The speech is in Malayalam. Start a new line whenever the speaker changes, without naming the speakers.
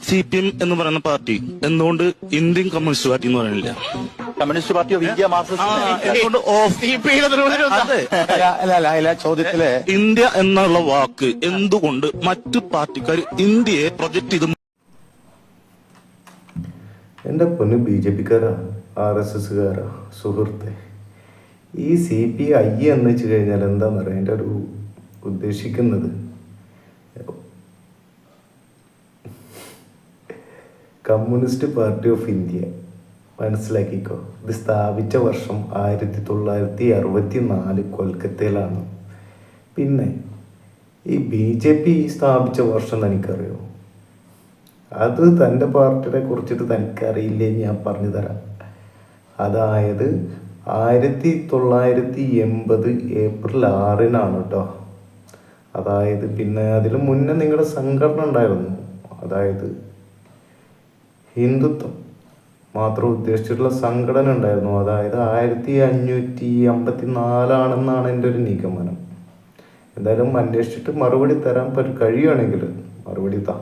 സി പി എം എന്ന് പറയുന്ന പാർട്ടി എന്തുകൊണ്ട് ഇന്ത്യൻ കമ്മ്യൂണിസ്റ്റ് പാർട്ടി എന്ന് പറയുന്നില്ല.
Communist party of India Marxist ചോദ്യത്തിൽ
ഇന്ത്യ എന്നുള്ള വാക്ക് എന്തുകൊണ്ട് മറ്റു പാർട്ടിക്കാർ ഇന്ത്യയെ പ്രൊജക്ട് ചെയ്ത്
എന്റെ പൊന്ന് ബി ജെ പിക്കാരാ ആർ എസ് എസ്സുകാരാ സുഹൃത്തെ. ഈ സി പി ഐ എന്ന് വെച്ച് കഴിഞ്ഞാൽ എന്താ പറയാ എന്റെ ഒരു ഉദ്ദേശിക്കുന്നത് കമ്മ്യൂണിസ്റ്റ് പാർട്ടി ഓഫ് ഇന്ത്യ. മനസ്സിലാക്കിക്കോ. ഇത് സ്ഥാപിച്ച വർഷം ആയിരത്തി തൊള്ളായിരത്തി അറുപത്തി നാല് കൊൽക്കത്തയിലാണ്. പിന്നെ ഈ ബി ജെ പി സ്ഥാപിച്ച വർഷം തനിക്കറിയോ? അത് തന്റെ പാർട്ടിയെ കുറിച്ചിട്ട് തനിക്കറിയില്ലേ ഞാൻ പറഞ്ഞു തരാം. അതായത് ആയിരത്തി തൊള്ളായിരത്തി എൺപത് ഏപ്രിൽ ആറിനാണ് കേട്ടോ. അതായത് പിന്നെ അതിന് മുന്നേ നിങ്ങളുടെ സംഘടന ഉണ്ടായിരുന്നു. അതായത് ഹിന്ദുത്വം മാത്രം ഉദ്ദേശിച്ചിട്ടുള്ള സംഘടന ഉണ്ടായിരുന്നു. അതായത് ആയിരത്തി അഞ്ഞൂറ്റി അമ്പത്തി നാലാണെന്നാണ് എന്റെ ഒരു നിഗമനം. എന്തായാലും അന്വേഷിച്ചിട്ട് മറുപടി തരാൻ കഴിയുകയാണെങ്കിൽ മറുപടി താ.